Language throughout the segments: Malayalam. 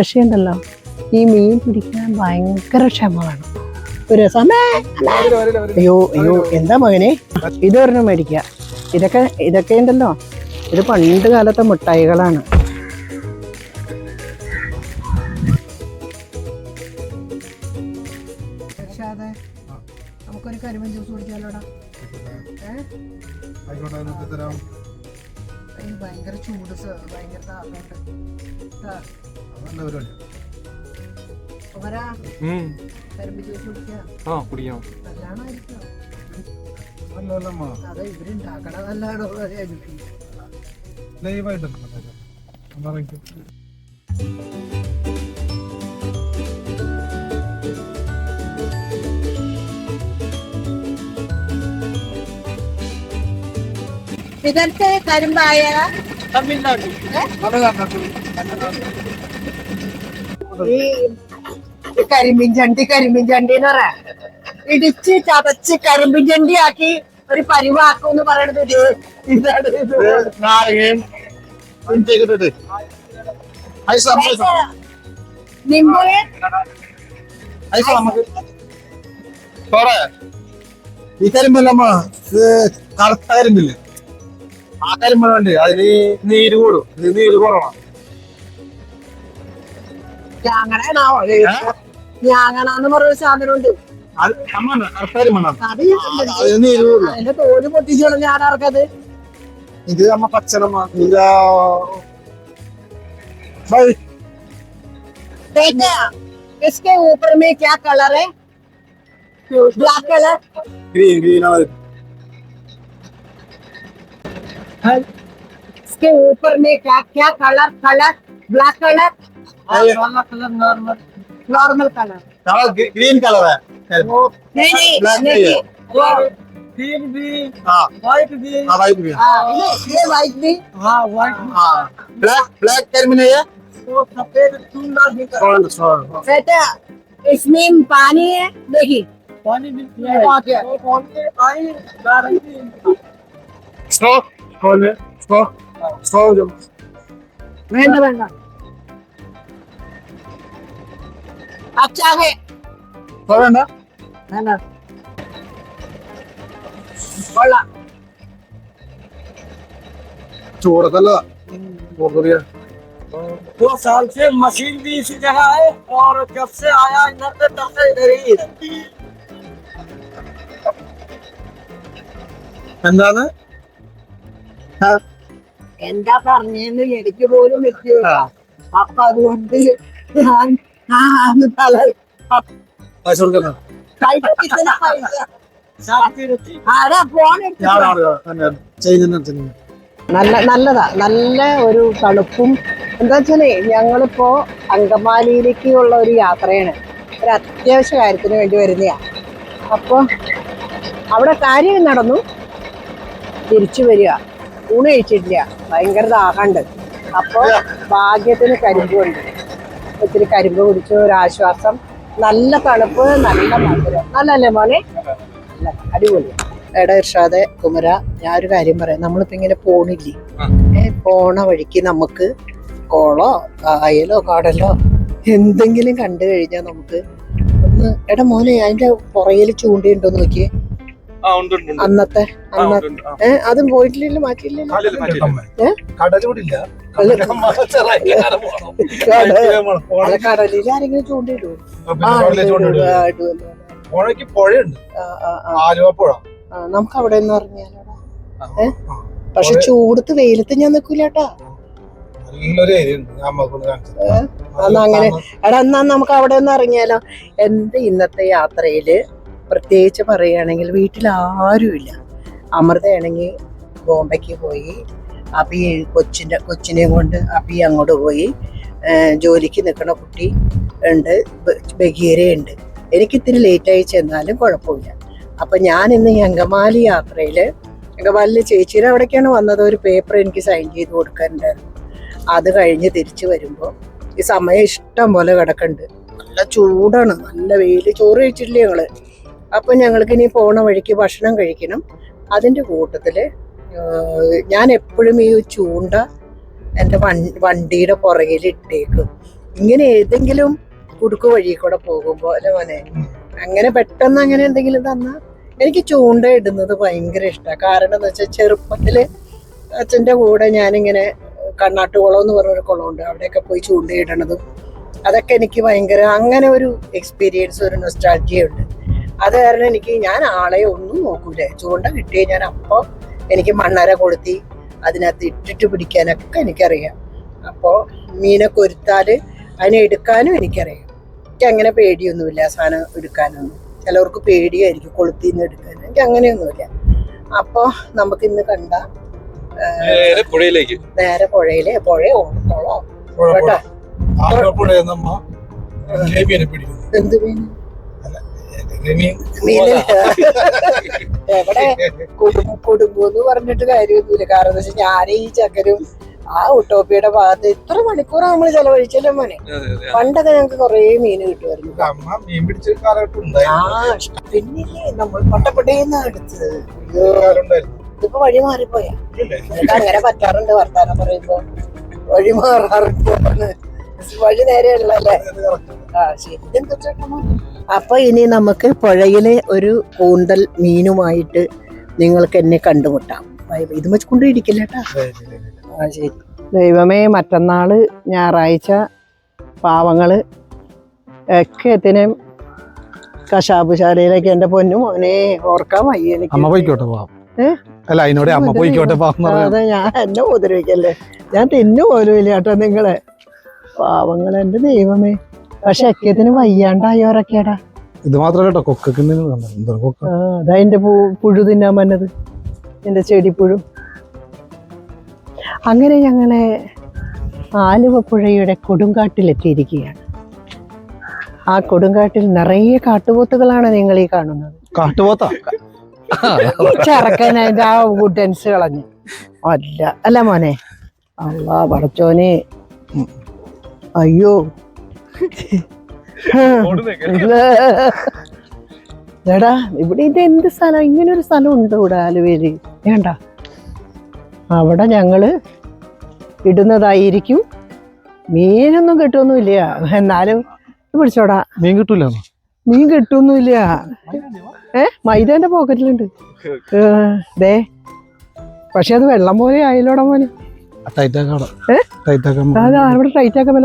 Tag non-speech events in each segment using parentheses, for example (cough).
പക്ഷേ ഉണ്ടല്ലോ ഈ മീൻ പിടിക്കാൻ ഭയങ്കര ക്ഷമ വേണം ഒരു അമ്മേ. അയ്യോ അയ്യോ എന്താ മകനെ? ഇതൊരെണ്ണം മേടിക്കുക ഇതൊക്കെ ഇതൊക്കെ ഉണ്ടല്ലോ. ഇത് പണ്ട് കാലത്തെ മിഠായികളാണ് കുടിക്കണം. ലൈവായിട്ട് ഇതത്തെ കരിമ്പായ? തമിഴ്നാട്. ഈ കരിമ്പിൻ ചണ്ടി കരിമ്പിൻ ചണ്ടി എന്ന് പറയാം. ഇടിച്ച് ചതച്ച് കരിമ്പിൻ ചണ്ടി ആക്കി ഒരു പരിവാക്കും എന്ന് പറയണത് ഇതാണ് ഇത്. നാരങ്ങയും ഇഞ്ചിയൊക്കെ ഇട്ടിട്ട്. ഐസ് ഐസ് നിമ്പ് ഐസ് നമുക്ക്. ഈ കരിമ്പല്ലമ്മ ഇത് കറുത്ത കരിമ്പില്ലേ ആ അതിൽ നീര് കൂടും. ഇത് നീര് കുറവാണ്. ഞാങ്ങണാണോ പറയുന്ന സാധനമുണ്ട് അത് അമ്മ കറുത്ത കരിമ്പാണ് അത് ഞാൻ കണ്ടിട്ടുണ്ട്. അതിന് നീര് കൂടുതല അതിന്റെ തോല് പൊട്ടിച്ചോളൂ ഞാൻ ആർക്കത് ഇത് നമ്മ പച്ചനമ്മ ഇതാ ബൈ देखा इसके ऊपर में क्या कलर है ब्लैक कलर ഗ്രീൻ ഗ്രീൻ ആണ് इसके ऊपर में क्या क्या colour colour black colour normal colour green colour है। नहीं नहीं नहीं है। ग्रीन भी हाँ। व्हाइट भी। हाँ व्हाइट भी ये व्हाइट भी। हाँ व्हाइट हाँ। ब्लैक ब्लैक कलर में है तो सफ़ेद चूना भी बेटा इसमें पानी है देखिए पानी भी पानी आई स्टॉप कौन है? स्टॉप स्टॉप मैं तो വേണ്ട വേണ്ട अच्छा है स्ट्रॉ है ना വേണ്ട കൊള്ളാം छोड़ दला छोड़ दो यार दो साल से मशीन भी इसी जगह है और जब से आया इधर पे तब से इधर ही है എന്താണ് എന്താ പറഞ്ഞെന്ന് എനിക്ക് പോലും വ്യക്തിയില്ല അപ്പൊ അതുകൊണ്ട് ഞാൻ ആ അന്ന് തല നല്ല നല്ലതാ. നല്ല ഒരു തണുപ്പും എന്താ വെച്ചാലേ ഞങ്ങളിപ്പോ അങ്കമാലിയിലേക്ക് ഉള്ള ഒരു യാത്രയാണ്. ഒരു അത്യാവശ്യ കാര്യത്തിന് വേണ്ടി വരുന്നതാ അപ്പൊ അവിടെ കാര്യം നടന്നു. തിരിച്ചു വരിക. ഊണ് കഴിച്ചിട്ടില്ല. ഭയങ്കര ദാഹമുണ്ട്. അപ്പോൾ ഭാഗ്യത്തിന് കരിമ്പുണ്ട്. ഒത്തിരി കരിമ്പ് കുടിച്ചു ഒരാശ്വാസം നല്ല തണുപ്പ് നല്ല മധുരം. നല്ലല്ലേ മോനെ? അടിപൊളി. എടാ ഇർഷാദെ കുമര ഞാൻ ഒരു കാര്യം പറയാം. നമ്മളിപ്പോ ഇങ്ങനെ പോണില്ലേ? പോണ വഴിക്ക് നമുക്ക് കോളോ അയലോ കാടലോ എന്തെങ്കിലും കണ്ടു കഴിഞ്ഞാൽ നമുക്ക് ഒന്ന് എടാ മോനെ അതിന്റെ പുറകിൽ ചൂണ്ടിയുണ്ടോ നോക്കിയേ. അന്നത്തെ ഏഹ് അതും പോയിട്ടില്ല മാറ്റിയില്ലല്ലോ കടലൂടില്ല ആരെങ്കിലും ചൂണ്ടിടുവോ നമുക്ക് അവിടെ എന്ന് പറഞ്ഞാലോ? പക്ഷെ ചൂടത്ത് വെയിലത്ത് ഞാൻ നിക്കൂലട്ടാ അന്ന് അങ്ങനെ. എടാ എന്നാ നമുക്ക് അവിടെ നിന്ന് ഇറങ്ങിയാലോ? എന്ത് ഇന്നത്തെ യാത്രയിൽ? പ്രത്യേകിച്ച് പറയുകയാണെങ്കിൽ വീട്ടിൽ ആരുമില്ല അമൃതയാണെങ്കിൽ ബോംബെക്ക് പോയി അപ്പി കൊച്ചിന്റെ കൊച്ചിനെ കൊണ്ട് അപ്പി അങ്ങോട്ട് പോയി. ജോലിക്ക് നിൽക്കുന്ന കുട്ടി ഉണ്ട് ബഗീരയുണ്ട്. എനിക്ക് ഇത്തിരി ലേറ്റായി ചെന്നാലും കുഴപ്പമില്ല. അപ്പം ഞാൻ ഇന്ന് ഈ അങ്കമാലി യാത്രയിൽ അങ്കമാലിലെ ചേച്ചിയുടെ അവിടേക്കാണ് വന്നത്. ഒരു പേപ്പർ എനിക്ക് സൈൻ ചെയ്ത് കൊടുക്കാനുണ്ടായിരുന്നു. അത് കഴിഞ്ഞ് തിരിച്ചു വരുമ്പോൾ ഈ സമയം ഇഷ്ടം പോലെ കിടക്കുന്നുണ്ട്. നല്ല ചൂടാണ്. നല്ല വെയിൽ ചോറ് കഴിച്ചിട്ടില്ലേ ഞങ്ങൾ? അപ്പൊ ഞങ്ങൾക്ക് ഇനി പോണ വഴിക്ക് ഭക്ഷണം കഴിക്കണം. അതിന്റെ കൂട്ടത്തിൽ ഞാൻ എപ്പോഴും ഈ ചൂണ്ട എന്റെ വണ്ടിയുടെ പുറകിൽ ഇട്ടേക്കും. ഇങ്ങനെ ഏതെങ്കിലും കുടുക്ക് വഴി കൂടെ പോകുമ്പോൾ അല്ലെ മോനെ? അങ്ങനെ പെട്ടെന്ന് അങ്ങനെ എന്തെങ്കിലും തന്നാൽ എനിക്ക് ചൂണ്ട ഇടുന്നത് ഭയങ്കര ഇഷ്ടമാണ് കാരണം എന്ന് വെച്ചാൽ ചെറുപ്പത്തിൽ അച്ഛന്റെ കൂടെ ഞാനിങ്ങനെ കണ്ണാട്ടുകുളം എന്ന് പറഞ്ഞൊരു കുളമുണ്ട്. അവിടെയൊക്കെ പോയി ചൂണ്ടയിടണതും അതൊക്കെ എനിക്ക് ഭയങ്കര അങ്ങനെ ഒരു എക്സ്പീരിയൻസ് ഒരു നൊസ്റ്റാൾജിയ ഉണ്ട്. അത് കാരണം എനിക്ക് ഞാൻ ആളെ ഒന്നും നോക്കൂല. ചൂണ്ട കിട്ടിയ ഞാൻ അപ്പോൾ എനിക്ക് മണ്ണര കൊളുത്തി അതിനകത്ത് ഇട്ടിട്ട് പിടിക്കാനൊക്കെ എനിക്കറിയാം. അപ്പോ മീനെ കൊരുത്താൽ അതിനെ എടുക്കാനും എനിക്കറിയാം. എനിക്ക് അങ്ങനെ പേടിയൊന്നുമില്ല സാധനം എടുക്കാനൊന്നും. ചിലവർക്ക് പേടിയായിരിക്കും കൊളുത്തിന്ന് എടുക്കാൻ എനിക്ക് അങ്ങനെയൊന്നുമില്ല. അപ്പോ നമുക്ക് ഇന്ന് കണ്ട നേരെ പുഴയിലേക്ക്. നേരെ പുഴയിലെ പുഴയോ കേട്ടോ? എന്ത് മീൻ (laughs) എവിടെ കുടുംബ കുടുംബം എന്ന് പറഞ്ഞിട്ട് കാര്യമൊന്നുമില്ല. കാരണം എന്താ വെച്ചാൽ ഞാൻ ഈ ചക്കരും ആ ഉട്ടോപ്പിയുടെ ഭാഗത്ത് ഇത്ര മണിക്കൂറാണ് നമ്മൾ ചെലവഴിച്ചല്ലോ മോനെ? പണ്ടൊക്കെ ഞങ്ങൾക്ക് കൊറേ മീൻ കിട്ടുമായിരുന്നു. ആ. പിന്നില്ലേ നമ്മൾ പട്ടപ്പട്ടേന്ന് എടുത്തത്. ഇതിപ്പോ വഴി മാറിപ്പോയാ. അങ്ങനെ പറ്റാറുണ്ട് വർത്താനം പറയുമ്പോ. വഴി മാറാറുണ്ട് വഴി നേരെയുള്ളല്ലേ ആ ശരി. ഇതെന്താ ചേട്ടാ മോനെ? അപ്പൊ ഇനി നമുക്ക് പുഴയിലെ ഒരു കൂന്തൽ മീനുമായിട്ട് നിങ്ങൾക്ക് എന്നെ കണ്ടുമുട്ടാം. ഇത് വെച്ച് കൊണ്ടിരിക്കില്ലേട്ടാ ആ ശരി. ദൈവമേ മറ്റന്നാൾ ഞായറാഴ്ച പാവങ്ങൾ ഒക്കെ എത്തിനും കശാപ്പുശാലയിലേക്ക് എന്റെ പൊന്നു മോനെ ഓർക്കാൻ വയ്യ എനിക്ക്. അമ്മ പോയിക്കോട്ടെ പോവാം. അല്ല അതിനോട് അമ്മ പോയിക്കോട്ടെ അതെ ഞാൻ എന്നെ ഉപദ്രവിക്കല്ലേ ഞാൻ തിന്നു പോലും ഇല്ല കേട്ടോ നിങ്ങളെ. പാവങ്ങൾ എന്റെ ദൈവമേ. പക്ഷെ അക്കത്തിന് വയ്യാണ്ടായോരൊക്കെയാടാ. ഇത് മാത്രമല്ല കൊക്കൊക്കെ അതതിന്റെ പുഴു തിന്നാൻ വന്നത് എന്റെ ചെടിപ്പുഴു അങ്ങനെ ഞങ്ങളെ ആലുവ പുഴയുടെ കൊടുങ്കാട്ടിലെത്തിയിരിക്കുകയാണ്. ആ കൊടുങ്കാട്ടിൽ നിറയെ കാട്ടുപോത്തുകളാണ് നിങ്ങൾ ഈ കാണുന്നത്. കാട്ടുപോത്താ? ചെറുക്കൻ അതിന്റെ ആ വുഡൻസ് കളഞ്ഞു. അല്ല അല്ല മോനെ അള്ളാ പടച്ചോനെ. അയ്യോ എടാ ഇവിടെ ഇത് എന്ത് സ്ഥലം? ഇങ്ങനെ ഒരു സ്ഥലം ഉണ്ട് ഇവിടെ ആലുവേലി വേണ്ട. അവിടെ ഞങ്ങൾ ഇടുന്നതായിരിക്കും. മീനൊന്നും കിട്ടുമൊന്നുമില്ല എന്നാലും പിടിച്ചോടാ. മീൻ കിട്ടൂല മീൻ കിട്ടുമൊന്നുമില്ല ഏ മൈദേന്റെ പോക്കറ്റിലുണ്ട് ദേ. പക്ഷെ അത് വെള്ളം പോലെ ആയല്ലോടാ മോനെ.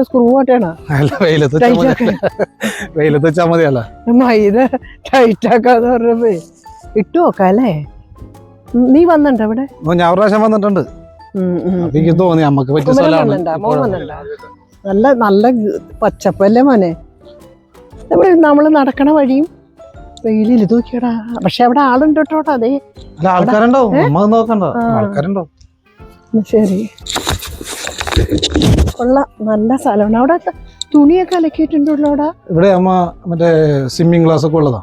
സ്ക്രൂ വെയിലത്ത് വെച്ചാ മതിയല്ല ടൈറ്റ് ആക്കാന്ന് പറഞ്ഞപ്പോ ഇട്ട് നീ വന്നിണ്ട അവിടെ? ഞാൻ പ്രാവശ്യം വന്നിട്ടുണ്ട്. എനിക്ക് തോന്നി അമ്മയ്ക്ക് പറ്റിയ സ്ഥലമാണ്. വന്നിട്ടുണ്ടോ? വന്നിട്ടുണ്ടോ? നല്ല നല്ല പച്ചപ്പല്ലേ മോനെ? ഇവിടെ നമ്മൾ നടക്കണ വഴിയും വെയിലിൽ ഇത് നോക്കിയടാ പക്ഷെ അവിടെ ആളുണ്ട് കേട്ടോട്ടാ അതെ. ആൾക്കാരുണ്ടോ ആൾക്കാരുണ്ടാവും. നോക്കണ്ട. ആൾക്കാരുണ്ടാവും. ശരി കൊള്ള നല്ല സ്ഥലമാണ്. അവിടെ തുണിയൊക്കെ അലക്കിയിട്ടുണ്ടല്ലോ അവിടെ? ഇവിടെ അമ്മ മറ്റേ സ്വിമ്മിങ് ക്ലാസ് ഒക്കെ ഉള്ളതാ.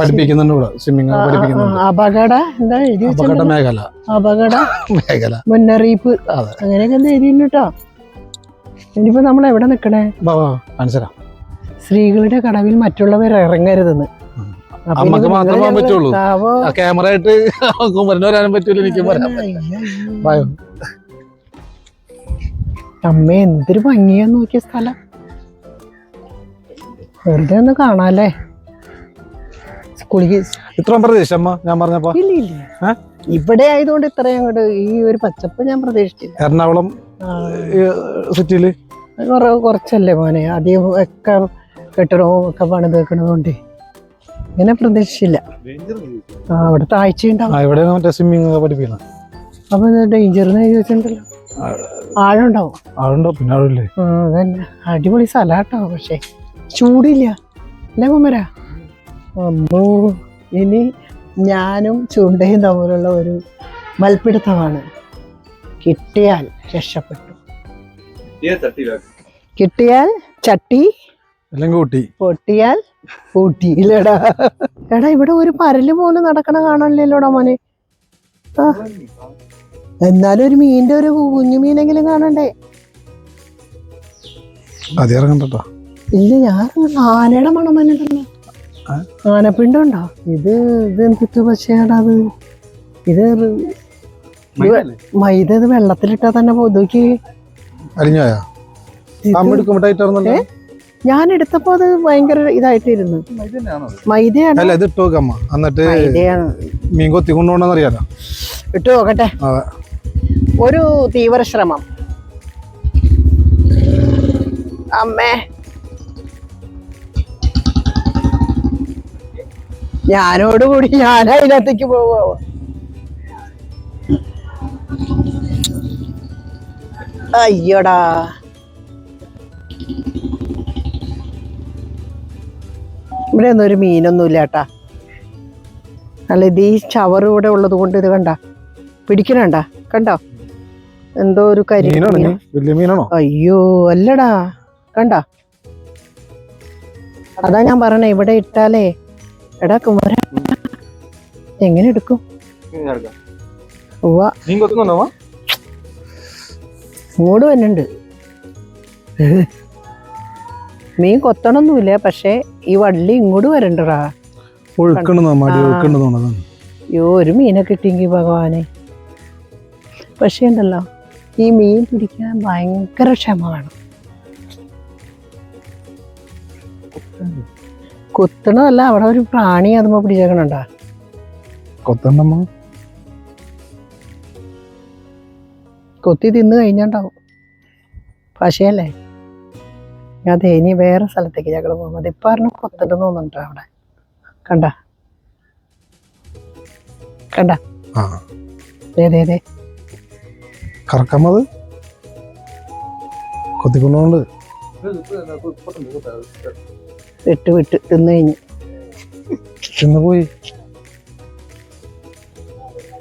പഠിപ്പിക്കുന്നുണ്ട് ഇവിടെ. ആ, പഠിപ്പിക്കുന്നുണ്ട്. അപകട? എന്താ എഴുതി അപകട മേഖല. അപകട? (laughs) മേഖല. മുന്നറിയിപ്പ്. അങ്ങനെയൊക്കെ എന്താ എഴുതിട്ടോ ഇനിയിപ്പോ നമ്മൾ എവിടെ നിക്കണേ കാണിച്ചുതരാം. സ്ത്രീകളുടെ കടവിൽ മറ്റുള്ളവർ ഇറങ്ങരുതെന്ന്. അമ്മയ്ക്ക് മാത്രം മാത്രമേ പോകാൻ പറ്റുള്ളൂ. ക്യാമറ ആയിട്ട് കുമരന് വരാനും പറ്റൂല എനിക്കും വരാൻ. അമ്മ എന്തൊരു ഭംഗിയാ നോക്കിയ സ്ഥലം. വെറുതെ ഒന്ന് കാണാല്ലേ? സ്കൂളിൽ ഇത്രയും പ്രതീക്ഷ അമ്മ ഞാൻ പറഞ്ഞപ്പോ? ഇല്ല ഇല്ല. ഇവിടെ ആയതുകൊണ്ട് ഇത്രയും അങ്ങോട്ട് ഈ ഒരു പച്ചപ്പ് ഞാൻ പ്രതീക്ഷിച്ചില്ല. എറണാകുളം സിറ്റിയിൽ? കുറ കുറച്ചല്ലേ മോനെ. അധികം ഒക്കെ കെട്ടിടവും ഒക്കെ പണിത് വെക്കണതുകൊണ്ട് ഇങ്ങനെ പ്രതീക്ഷിച്ചില്ല. ആ അവിടെ താഴ്ച ഉണ്ടാവും ആ ഇവിടെ മറ്റേ സ്വിമ്മിങ് ഒക്കെ പഠിപ്പിക്കണം. അപ്പൊ ഡേഞ്ചറിന് ചോദിച്ചിട്ടുണ്ടല്ലോ. ആഴം ഉണ്ടാവും ആളുണ്ടോ പിന്നെ ആഴില്ലേ അതന്നെ അടിപൊളി സ്ഥലാട്ടോ പക്ഷെ ചൂടില്ല. അല്ലേ കുമരാ? അമ്മോ ഇനി ഞാനും ചൂണ്ടയും തമ്മിലുള്ള ഒരു മൽപ്പിടുത്തമാണ്. കിട്ടിയാൽ രക്ഷപ്പെട്ടു. കിട്ടിയാൽ ചട്ടി അല്ലെങ്കിൽ ഊട്ടി. പൊട്ടിയാൽ പൂട്ടി ഇല്ലടാ. എടാ ഇവിടെ ഒരു പരൽ പോലും നടക്കണ കാണാനില്ലല്ലോടാ മോനെ. എന്നാലും ഒരു മീനിന്റെ ഒരു കുഞ്ഞു മീനെങ്കിലും കാണണ്ടേ? അത് ഇറങ്ങണ്ടോ ഇല്ല ഞാൻ ആനയുടെ മണം തന്നെ തന്നെ. ആ? ഇത് ഇത് എന്തിട്ട് പക്ഷേടാ അത്? ഇത് ഇത് മൈദ ഇത് വെള്ളത്തിലിട്ടാ തന്നെ പൊതുക്കി അരിഞ്ഞോയാ അമ്മ എടുക്കുമ്പോ ടൈറ്റ് ആയിരുന്നല്ലോ ഞാൻ എടുത്തപ്പോ അത് ഭയങ്കര ഇതായിട്ടിരുന്നു. മൈദയാണ്. അല്ല ഇത് ഇട്ട് നോക്ക് എന്നിട്ട് മൈദയാണ്. മീൻ കൊത്തി കൊണ്ടുപോകണമെന്ന് അറിയാലോ? ഇട്ട് നോക്കട്ടെ. ഒരു തീവ്ര ശ്രമം. അമ്മേ. ഞാനോടുകൂടി ഞാൻ അതിനകത്തേക്ക് പോവോ. അയ്യോടാ. ഇവിടെ ഒന്നും ഒരു മീനൊന്നുമില്ല കേട്ടാ. അല്ല ഇത് ഈ ചവർ ഇവിടെ ഉള്ളത് കൊണ്ട് ഇത് കണ്ട? പിടിക്കണണ്ട? കണ്ടോ? എന്തോ ഒരു കരി മീനാണോ വലിയ മീനാണോ? അയ്യോ അല്ലടാ. കണ്ട? അതാ ഞാൻ പറഞ്ഞേ ഇവിടെ ഇട്ടാലേ. എടാ കുമര. എങ്ങനെ എടുക്കും? മൂട് വരുന്നുണ്ട് മീൻ കൊത്തണമൊന്നുമില്ല പക്ഷേ ഈ വള്ളി ഇങ്ങോട്ട് വരണ്ടടാ. അയ്യോ ഒരു മീനെ കിട്ടിയെങ്കിൽ ഭഗവാനെ. പക്ഷേ ഉണ്ടല്ലോ ഈ മീൻ പിടിക്കാൻ ഭയങ്കര ക്ഷമ വേണം. കൊത്തണതല്ല അവിടെ ഒരു പ്രാണി അതുമ്പോ പിടിച്ചേക്കണണ്ടാ? കൊത്തണ്ടമ്മ? കൊത്തി തിന്ന് കഴിഞ്ഞാണ്ടാവും. പശയല്ലേ അതെ ഇനി വേറെ സ്ഥലത്തേക്ക് ഞങ്ങൾ പോകുന്നത് ഇപ്പൊ പറഞ്ഞു കൊത്തിട്ട് തോന്നുന്നുണ്ടോ അവിടെ? കണ്ട? കണ്ട? കറക്കമ്മത്? കൊത്തിക്കൊണ്ടുകൊണ്ട് വിട്ട് വിട്ട് തിന്നു കഴിഞ്ഞു. ചെന്ന് പോയി.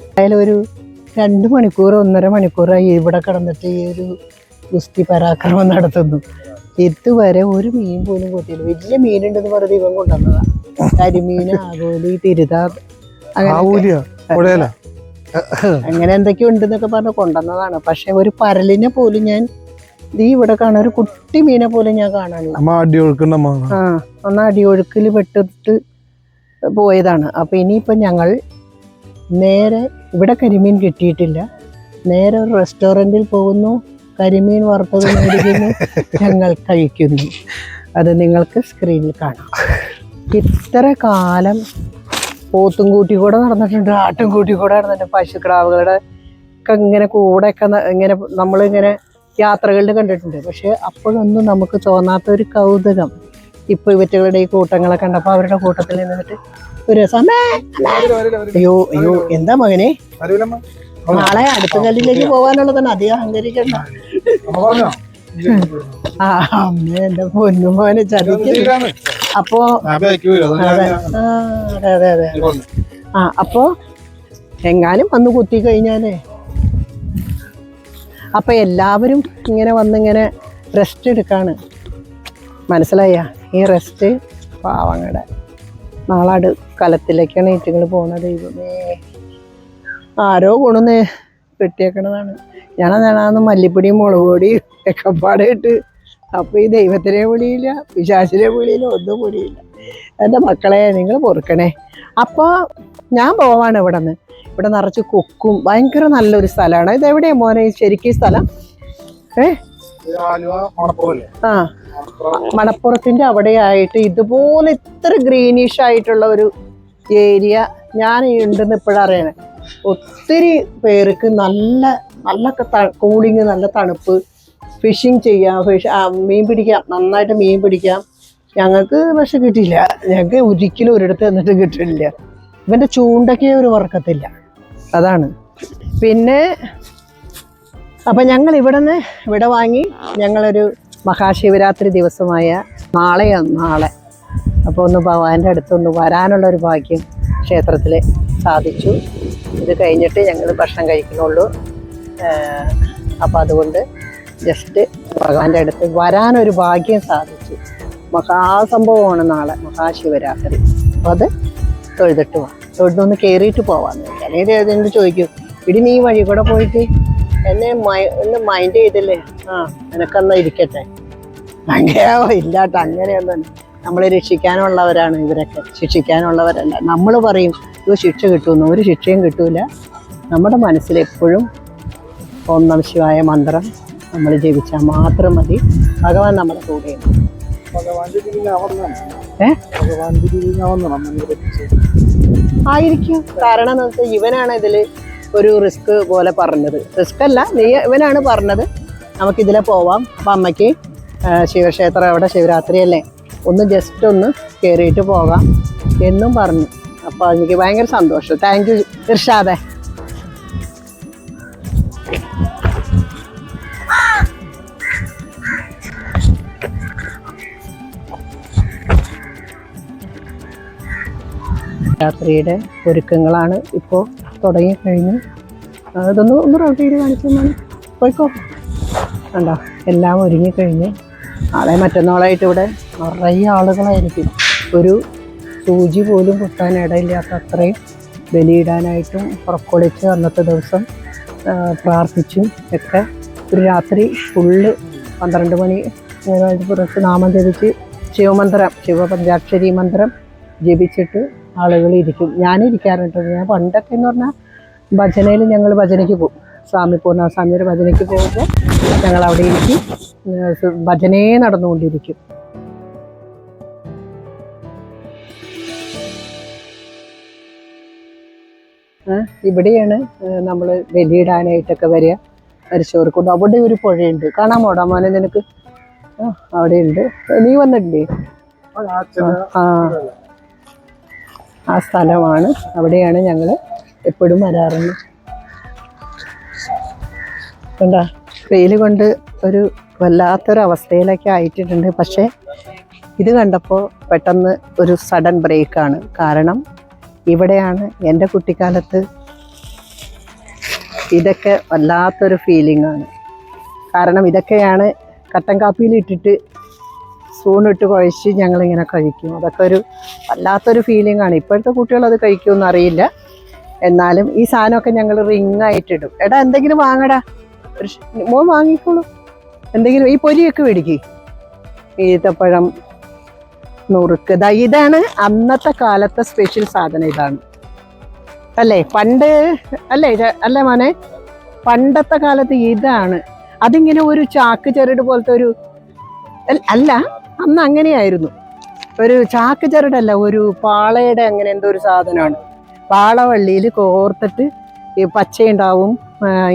എന്തായാലും ഒരു രണ്ട് മണിക്കൂർ ഒന്നര മണിക്കൂറായി ഇവിടെ കിടന്നിട്ട് ഈ ഒരു ഗുസ്തി പരാക്രമം നടത്തുന്നു. ഇതുവരെ ഒരു മീൻ പോലും കൊത്തിയില്ല. വലിയ മീനുണ്ടെന്ന് പറഞ്ഞ് ഇവൻ കൊണ്ടുവന്നതാ. കരിമീൻ ആകോലി തിരുത അങ്ങനെ എന്തൊക്കെയോ ഉണ്ടെന്നൊക്കെ പറഞ്ഞ് കൊണ്ടുവന്നതാണ്. പക്ഷെ ഒരു പരലിനെ പോലും ഞാൻ ഈ ഇവിടെ കാണാൻ ഒരു കുട്ടി മീനെ പോലും ഞാൻ കാണാനില്ല. ആ ഒന്ന് അടിയൊഴുക്കിൽ പെട്ടിട്ട് പോയതാണ്. അപ്പൊ ഇനിയിപ്പോ ഞങ്ങൾ നേരെ ഇവിടെ കരിമീൻ കിട്ടിയിട്ടില്ല. നേരെ ഒരു റെസ്റ്റോറന്റിൽ പോകുന്നു. കരിമീൻ വറുത്തത് മേടിക്കുന്നു ഞങ്ങൾ കഴിക്കുന്നു. അത് നിങ്ങൾക്ക് സ്ക്രീനിൽ കാണാം. ഇത്ര കാലം പോത്തും കൂട്ടി കൂടെ നടന്നിട്ടുണ്ട് ആട്ടും കൂട്ടി കൂടെ നടന്നിട്ടുണ്ട്. പശുക്കിടാവുകളുടെ ഒക്കെ ഇങ്ങനെ കൂടെയൊക്കെ ഒക്കെ ഇങ്ങനെ നമ്മളിങ്ങനെ യാത്രകളിൽ കണ്ടിട്ടുണ്ട്. പക്ഷെ അപ്പോഴൊന്നും നമുക്ക് തോന്നാത്ത ഒരു കൗതുകം. ഇപ്പൊ ഇവറ്റുകളുടെ ഈ കൂട്ടങ്ങളെ കണ്ടപ്പോ അവരുടെ കൂട്ടത്തിൽ നിന്നിട്ട് ഒരു രസം. അയ്യോ അയ്യോ എന്താ മകനെ? നാളെ അടുത്ത കല്ലിലേക്ക് പോകാനുള്ളതാണ്. അധികം അഹങ്കരിക്കണ്ട. ആ അമ്മ എന്റെ പൊന്നു മോനെ ചതിക്കുന്നു അപ്പോ അതെ. അതെ അതെ ആ അപ്പോ എങ്ങാനും വന്ന് കുത്തി കഴിഞ്ഞാലേ. അപ്പൊ എല്ലാവരും ഇങ്ങനെ വന്നിങ്ങനെ റെസ്റ്റ് എടുക്കാണ്. മനസ്സിലായ? ഈ റെസ്റ്റ് പാവങ്ങളുടെ നാളാട് കലത്തിലേക്കാണ് ഈറ്റുകൾ പോണത് ദൈവമേ. ആരോ കൊണ്ടുവന്ന് കെട്ടിയേക്കണതാണ് ഞാനതാണ് മല്ലിപ്പൊടിയും മുളക് പൊടിയും ഒക്കെ പാടെ ഇട്ട് അപ്പൊ ഈ ദൈവത്തിനെ വിളിയില്ല പിശാചിനെ വിളിയില്ല ഒന്നും വിളിയില്ല. എന്റെ മക്കളെ നിങ്ങൾ പൊറുക്കണേ. അപ്പോൾ ഞാൻ പോവാണ് ഇവിടെ നിന്ന് ഇവിടെ നിറച്ച് കൊക്കും ഭയങ്കര നല്ലൊരു സ്ഥലമാണ്. ഇത് എവിടെയാണ് മോനെ? ശരിക്കും ഈ സ്ഥലം? ഏ? ആ മണപ്പുറത്തിന്റെ അവിടെ ആയിട്ട് ഇതുപോലെ ഇത്ര ഗ്രീനിഷ് ആയിട്ടുള്ള ഒരു ഏരിയ ഞാൻ ഉണ്ടെന്ന് ഇപ്പോഴറിയണേ ഒത്തിരി പേർക്ക് നല്ല നല്ല കൂളിങ് നല്ല തണുപ്പ്. ഫിഷിങ് ചെയ്യാം ഫിഷ് മീൻ പിടിക്കാം നന്നായിട്ട് മീൻ പിടിക്കാം. ഞങ്ങൾക്ക് പക്ഷെ കിട്ടിയില്ല. ഞങ്ങൾക്ക് ഒരിക്കലും ഒരിടത്ത് എന്നിട്ട് കിട്ടില്ല ഇവന്റെ ചൂണ്ടയ്ക്ക് ഒരു വറക്കത്തില്ല അതാണ്. പിന്നെ അപ്പം ഞങ്ങൾ ഇവിടെ നിന്ന് ഇവിടെ വാങ്ങി. ഞങ്ങളൊരു മഹാശിവരാത്രി ദിവസമായ നാളെയാണ് നാളെ. അപ്പോൾ ഒന്ന് ഭഗവാന്റെ അടുത്തൊന്ന് വരാനുള്ള ഒരു ഭാഗ്യം ക്ഷേത്രത്തിൽ സാധിച്ചു. ഇത് കഴിഞ്ഞിട്ട് ഞങ്ങൾ ഭക്ഷണം കഴിക്കുന്നുള്ളൂ അപ്പോൾ അതുകൊണ്ട് ജസ്റ്റ് ഭഗവാന്റെ അടുത്ത് വരാനൊരു ഭാഗ്യം സാധിച്ചു. മഹാസംഭവമാണ് നാളെ മഹാശിവരാത്രി. അപ്പോൾ അത് തൊഴുതിട്ട് പോവാം തൊഴുതൊന്ന് കയറിയിട്ട് പോവാന്ന് അല്ലെങ്കിൽ ഏതെങ്കിലും ചോദിക്കും? ഇടി നീ വഴി കൂടെ പോയിട്ട് എന്നെ മൈ- ഒന്ന് മൈൻഡ് ചെയ്തില്ലേ? ആ നിനക്കെന്നാ ഇരിക്കട്ടെ. അങ്ങനെയോ ഇല്ലാട്ടോ അങ്ങനെയൊന്നും നമ്മളെ രക്ഷിക്കാനുള്ളവരാണ് ഇവരൊക്കെ. ശിക്ഷിക്കാനുള്ളവരല്ല. നമ്മൾ പറയും ഇത് ശിക്ഷ കിട്ടുമെന്ന് ഒരു ശിക്ഷയും കിട്ടൂല. നമ്മുടെ മനസ്സിലെപ്പോഴും ഓം നമശിവായ മന്ത്രം നമ്മൾ ജപിച്ചാൽ മാത്രം മതി. ഭഗവാൻ നമ്മുടെ കൂടെയുണ്ട് ആയിരിക്കും. കാരണം എന്ന് വെച്ചാൽ ഇവനാണ് ഇതിൽ ഒരു റിസ്ക് പോലെ പറഞ്ഞത്. റിസ്ക് അല്ല നീ ഇവനാണ് പറഞ്ഞത്. നമുക്കിതിലെ പോവാം. അപ്പം അമ്മയ്ക്ക് ശിവക്ഷേത്രം അവിടെ ശിവരാത്രി അല്ലേ? ഒന്ന് ജസ്റ്റ് ഒന്ന് കയറിയിട്ട് പോകാം. എന്നും പറഞ്ഞു. അപ്പോൾ എനിക്ക് ഭയങ്കര സന്തോഷം. താങ്ക് യു ഇർഷാദെ. രാത്രിയുടെ ഒരുക്കങ്ങളാണ് ഇപ്പോൾ തുടങ്ങിക്കഴിഞ്ഞ്. അതൊന്ന് ഒന്ന് റൗണ്ട് ചെയ്ത് കാണിക്കുമ്പോൾ പോയിക്കോ. കണ്ടോ? എല്ലാം ഒരുങ്ങിക്കഴിഞ്ഞ്. നാളെ മറ്റന്നാളായിട്ട് ഇവിടെ നിറയെ ആളുകളായിരിക്കും. ഒരു സൂചി പോലും കുത്താൻ ഇടയില്ലാത്ത അത്രയും ബലിയിടാനായിട്ടും പുറക്കൊളിച്ച് അന്നത്തെ ദിവസം പ്രാർത്ഥിച്ചും ഒക്കെ. ഒരു രാത്രി ഫുള്ള് പന്ത്രണ്ട് മണി പുറത്ത് നാമം ജപിച്ച് ശിവമന്ത്രം ശിവപഞ്ചാക്ഷരി മന്ത്രം ജപിച്ചിട്ട് ആളുകൾ ഇരിക്കും. ഞാനിരിക്കാറുണ്ട്. ഞാൻ പണ്ടൊക്കെ എന്ന് പറഞ്ഞാൽ ഭജനയിൽ ഞങ്ങൾ ഭജനയ്ക്ക് പോകും. സ്വാമി പൂർണസ്വാമിയുടെ ഭജനയ്ക്ക് പോകുമ്പോൾ ഞങ്ങൾ അവിടെ ഇരിക്കും. ഭജനയെ നടന്നുകൊണ്ടിരിക്കും. ഇവിടെയാണ് നമ്മൾ ബലിയിടാനായിട്ടൊക്കെ വരിക. മരിച്ചവർക്കൊണ്ട് അവിടെ ഒരു പുഴയുണ്ട്. കാണാൻ പോടാ മോനെ നിനക്ക്? ആ അവിടെ ഉണ്ട് നീ വന്നിട്ടില്ലേ? ആ ആ സ്ഥലമാണ്. അവിടെയാണ് ഞങ്ങൾ എപ്പോഴും വരാറുള്ളത്. കണ്ടാ? വെയിൽ കൊണ്ട് ഒരു വല്ലാത്തൊരവസ്ഥയിലൊക്കെ ആയിട്ടുണ്ട്. പക്ഷേ ഇത് കണ്ടപ്പോൾ പെട്ടെന്ന് ഒരു സഡൻ ബ്രേക്കാണ്. കാരണം ഇവിടെയാണ് എന്റെ കുട്ടിക്കാലത്ത് ഇതൊക്കെ വല്ലാത്തൊരു ഫീലിംഗ് ആണ്. കാരണം ഇതൊക്കെയാണ് കട്ടൻ കാപ്പിയിൽ ഇട്ടിട്ട് സ്പൂണിട്ട് കുഴച്ച് ഞങ്ങളിങ്ങനെ കഴിക്കും. അതൊക്കെ ഒരു വല്ലാത്തൊരു ഫീലിംഗ് ആണ്. ഇപ്പോഴത്തെ കുട്ടികൾ അത് കഴിക്കുമെന്ന് അറിയില്ല. എന്നാലും ഈ സാധനമൊക്കെ ഞങ്ങൾ റിങ് ആയിട്ടിടും എടാ എന്തെങ്കിലും വാങ്ങടാ. ഒരു മോൻ വാങ്ങിക്കോളൂ. എന്തെങ്കിലും ഈ പൊരിയൊക്കെ മേടിക്കും. ഈത്തപ്പഴം നുറുക്ക്. ദാ ഇതാണ് അന്നത്തെ കാലത്തെ സ്പെഷ്യൽ സാധനം ഇതാണ്. അല്ലേ? പണ്ട് അല്ലേ അല്ലേ മോനെ? പണ്ടത്തെ കാലത്ത് ഇതാണ്. അതിങ്ങനെ ഒരു ചാക്ക് ചരട് പോലത്തെ ഒരു അല്ല അന്ന് അങ്ങനെയായിരുന്നു. ഒരു ചാക്ക് ചരടല്ല ഒരു പാളയുടെ അങ്ങനെ എന്തോ ഒരു സാധനമാണ്. പാളവള്ളിയിൽ കോർത്തിട്ട് ഈ പച്ചയുണ്ടാവും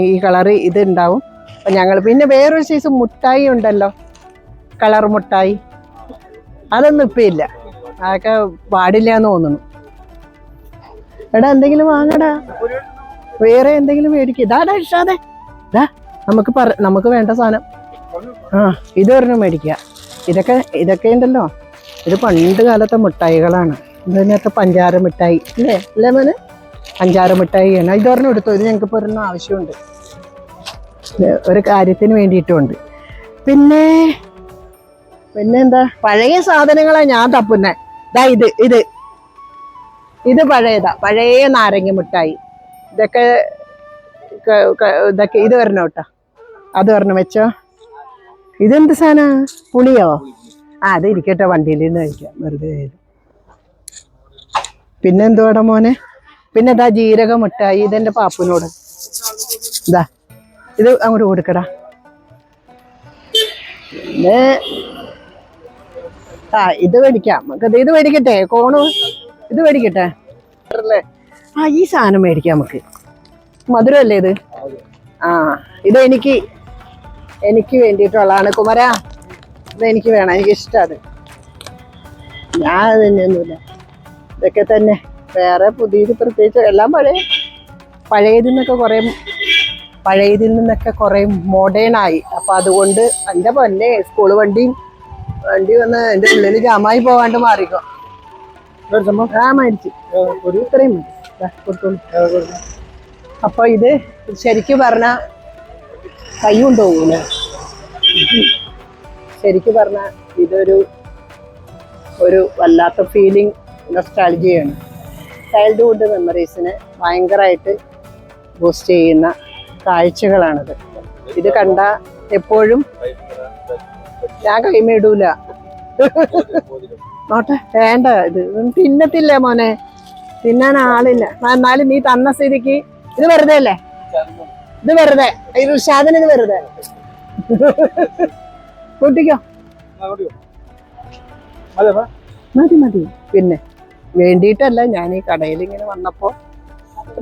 ഈ കളറ് ഇത് ഉണ്ടാവും അപ്പം ഞങ്ങൾ പിന്നെ വേറൊരു സൈസ് മുട്ടായി ഉണ്ടല്ലോ. കളർ മുട്ടായി. അതൊന്നും ഇപ്പം ഇല്ല. അതൊക്കെ പാടില്ല എന്ന് തോന്നുന്നു. എടാ എന്തെങ്കിലും വാങ്ങടാ. വേറെ എന്തെങ്കിലും മേടിക്കുക ഇതാടാ ഇഷ്ടാതെ നമുക്ക് പറ നമുക്ക് വേണ്ട സാധനം. ആ ഇത് ഒരെണ്ണം മേടിക്കുക ഇതൊക്കെ ഇതൊക്കെ ഉണ്ടല്ലോ. ഇത് പണ്ട് കാലത്തെ മിഠായികളാണ്. ഇതിനകത്ത് പഞ്ചാര മിഠായി അല്ലേ അല്ലേ മോന്? പഞ്ചാര മിഠായിയാണ് ഇതൊരെണ്ണം എടുത്തു? ഇത് ഞങ്ങൾക്ക് ഇപ്പോൾ ഒരെണ്ണം ആവശ്യമുണ്ട്. ഒരു കാര്യത്തിന് വേണ്ടിയിട്ടുമുണ്ട് പിന്നെ പിന്നെ എന്താ പഴയ സാധനങ്ങളാ ഞാൻ തപ്പുന്നേ. ദാ ഇത് ഇത്. ഇത് പഴയതാ. പഴയ നാരങ്ങ മിഠായി. ഇതൊക്കെ ഇതൊക്കെ ഇത് വരണം കേട്ടോ അത് വരണം വെച്ചോ. ഇതെന്ത് സാധന പുളിയോ? ആ അത് ഇരിക്കട്ടെ വണ്ടിയിൽ നിന്ന് കഴിക്കാം. വെറുതെ. പിന്നെ എന്തുവാടാ മോനെ? പിന്നെ ഇതാ ജീരക മിഠായി? ഇതെന്റെ പാപ്പുനോട് ഇതാ ഇത് അങ്ങോട്ട് കൊടുക്കടാ. പിന്നെ ആ ഇത് മേടിക്കാം. നമുക്ക് ഇത് മേടിക്കട്ടെ കോണ് ഇത് മേടിക്കട്ടെ. ആ ഈ സാധനം മേടിക്കാം നമുക്ക്. മധുരമല്ലേ ഇത്? ആ ഇത് എനിക്ക് എനിക്ക് വേണ്ടിയിട്ടുള്ളതാണ്. കുമര ഇത് എനിക്ക് വേണം. എനിക്ക് ഇഷ്ടമാണ് ഞാൻ തന്നെയൊന്നുമില്ല. ഇതൊക്കെ തന്നെ. വേറെ പുതിയത് പ്രത്യേകിച്ച് എല്ലാം പഴയ പഴയതിൽ നിന്നൊക്കെ കുറേ പഴയതിൽ നിന്നൊക്കെ കുറേ മോഡേൺ ആയി. അപ്പം അതുകൊണ്ട് എന്റെ പൊന്നെ സ്കൂൾ വണ്ടിയും വണ്ടി വന്ന് എന്റെ ഉള്ളിൽ ജാമായി പോവാണ്ട് മാറിക്കോ. ആ ഇത്രയും അപ്പോൾ ഇത് ശരിക്കും പറഞ്ഞ കൈ കൊണ്ടുപോകൂല ശരിക്കും പറഞ്ഞ ഇതൊരു ഒരു വല്ലാത്ത ഫീലിംഗ് നൊസ്റ്റാൾജിയാണ് ചൈൽഡ്ഹുഡ് മെമ്മറീസിനെ ഭയങ്കരമായിട്ട് ബൂസ്റ്റ് ചെയ്യുന്ന കാഴ്ചകളാണിത്. ഇത് കണ്ട എപ്പോഴും ഞാൻ കൈമേടൂല നോട്ടെ വേണ്ട ഇത്. തിന്നത്തില്ല മോനെ? തിന്നാൻ ആളില്ല. എന്നാലും നീ തന്ന സ്ഥിതിക്ക് ഇത് വെറുതെ അല്ലേ? ഇത് വെറുതെ. ഋഷാദിന് ഇത് വെറുതെ. കൂട്ടിക്കോ. മതി മതി. പിന്നെ വേണ്ടിയിട്ടല്ല ഞാൻ ഈ കടയിൽ ഇങ്ങനെ വന്നപ്പോ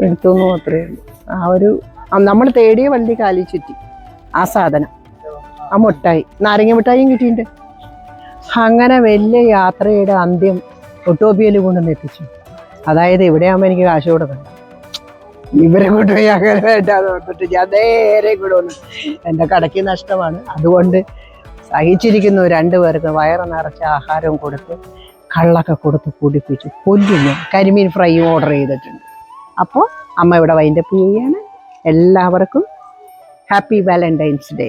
എടുത്തു മാത്രമേ ഉള്ളൂ. ആ ഒരു നമ്മൾ തേടിയ വണ്ടി കാലി ചുറ്റി. ആ സാധനം. ആ മുട്ടായി. നാരങ്ങ മിഠായിയും കിട്ടിയിട്ടുണ്ട്. അങ്ങനെ വലിയ യാത്രയുടെ അന്ത്യം ഒട്ടോപ്പിയയിൽ കൊണ്ടുവന്ന് എത്തിച്ചു. അതായത് ഇവിടെ ആകുമ്പോൾ എനിക്ക് കാശ് കൊടുക്കണം ഇവരെ കൊണ്ടുപോയി അങ്ങനെ വേണ്ടാന്ന് ഞാൻ നേരെ കൂടെ വന്നു. എന്റെ കടയ്ക്ക് നഷ്ടമാണ്. അതുകൊണ്ട് സഹിച്ചിരിക്കുന്നു രണ്ടുപേർക്ക് വയറ് നിറച്ച ആഹാരവും കൊടുത്ത് കള്ളൊക്കെ കൊടുത്ത് കുടിപ്പിച്ചു. കൊല്ലുന്നു കരിമീൻ ഫ്രൈയും ഓർഡർ ചെയ്തിട്ടുണ്ട്. അപ്പോൾ അമ്മ ഇവിടെ വൈൻഡപ്പ് ചെയ്യാണ്. എല്ലാവർക്കും ഹാപ്പി വാലന്റൈൻസ് ഡേ